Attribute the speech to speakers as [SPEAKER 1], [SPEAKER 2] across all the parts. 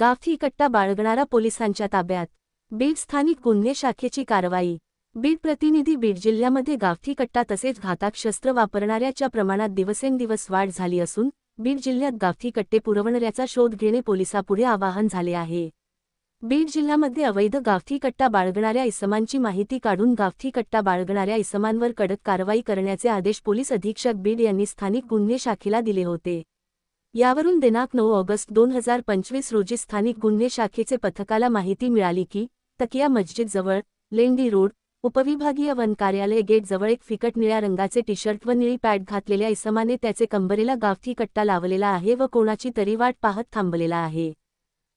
[SPEAKER 1] गावठी कट्टा बाळगणारा पोलिसांच्या ताब्यात. बीड स्थानिक गुन्हे शाखेची कारवाई. बीड प्रतिनिधी बीड जिल्ह्यामध्ये गावठी कट्टा तसेच घातक शस्त्र वापरणाऱ्याच्या प्रमाणात दिवसेंदिवस वाढ झाली असून बीड जिल्ह्यात गावठी कट्टे पुरवणाऱ्याचा शोध घेणे पोलिसापुढे आवाहन झाले आहे. बीड जिल्ह्यामध्ये अवैध गावठी कट्टा बाळगणाऱ्या इसमांची माहिती काढून गावठी कट्टा बाळगणाऱ्या इसमांवर कडक कारवाई करण्याचे आदेश पोलीस अधीक्षक बीड यांनी स्थानिक गुन्हे शाखेला दिले होते. यावरून दिनांक नऊ ऑगस्ट दोन हजार पंचवीस रोजी स्थानिक गुन्हे शाखेचे पथकाला माहिती मिळाली की तकिया मस्जिदजवळ लेंडी रोड उपविभागीय वन कार्यालय गेटजवळ एक फिकट निळ्या रंगाचे टी शर्ट व निळी पॅड घातलेल्या इसमाने त्याचे कंबरेला गावठी कट्टा लावलेला आहे व कोणाची तरी वाट पाहत थांबलेला आहे.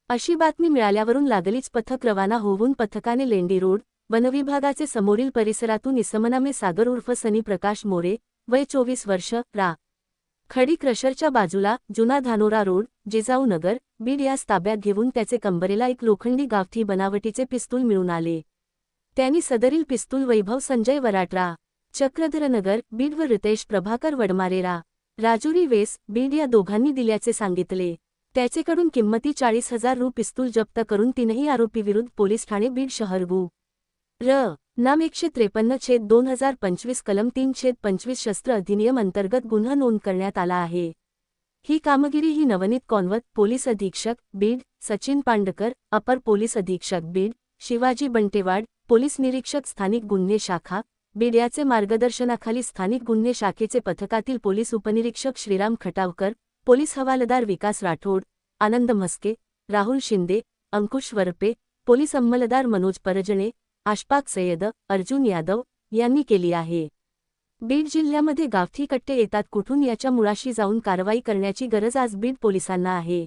[SPEAKER 1] अशी बातमी मिळाल्यावरून लागलीच पथक रवाना होऊन पथकाने लेंडी रोड वनविभागाचे समोरील परिसरातून इसमनामे सागर उर्फ सनी प्रकाश मोरे वय चोवीस वर्ष रा. खडी क्रशरच्या बाजूला जुना धानोरा रोड जिजाऊ नगर बीड यास ताब्यात घेऊन त्याचे कंबरेला एक लोखंडी गावठी बनावटीचे पिस्तूल मिळून आले. त्यांनी सदरील पिस्तूल वैभव संजय वराटरा चक्रधरनगर बीड व रितेश प्रभाकर वडमारेरा राजुरी वेस बीड या दोघांनी दिल्याचे सांगितले. त्याचेकडून किंमती चाळीस हजार रु पिस्तूल जप्त करून तीनही आरोपीविरुद्ध पोलीस ठाणे बीड शहर गु. र. नाम एकशे त्रेपन्न छेद दोन हजार पंचवीस कलम तीन छेद पंचवीस शस्त्र अधिनियम अंतर्गत गुन्हा नोंद करण्यात आला आहे. ही कामगिरी ही नवनीत कॉन्वत पोलीस अधीक्षक बीड सचिन पांडकर अपर पोलीस अधीक्षक बीड शिवाजी बंटेवाड पोलीस निरीक्षक स्थानिक गुन्हे शाखा बीड याचे मार्गदर्शनाखाली स्थानिक गुन्हे शाखेचे पथकातील पोलीस उपनिरीक्षक श्रीराम खटावकर पोलीस हवालदार विकास राठोड आनंद म्हस्के राहुल शिंदे अंकुश वरपे पोलीस अंमलदार मनोज परजणे आशपाक सय्यद अर्जुन यादव यांनी केली आहे. बीड जिल्ह्यामध्ये गावठी कट्टे येतात कुठून याच्या मुळाशी जाऊन कारवाई करण्याची गरज आज बीड पोलिसांना आहे.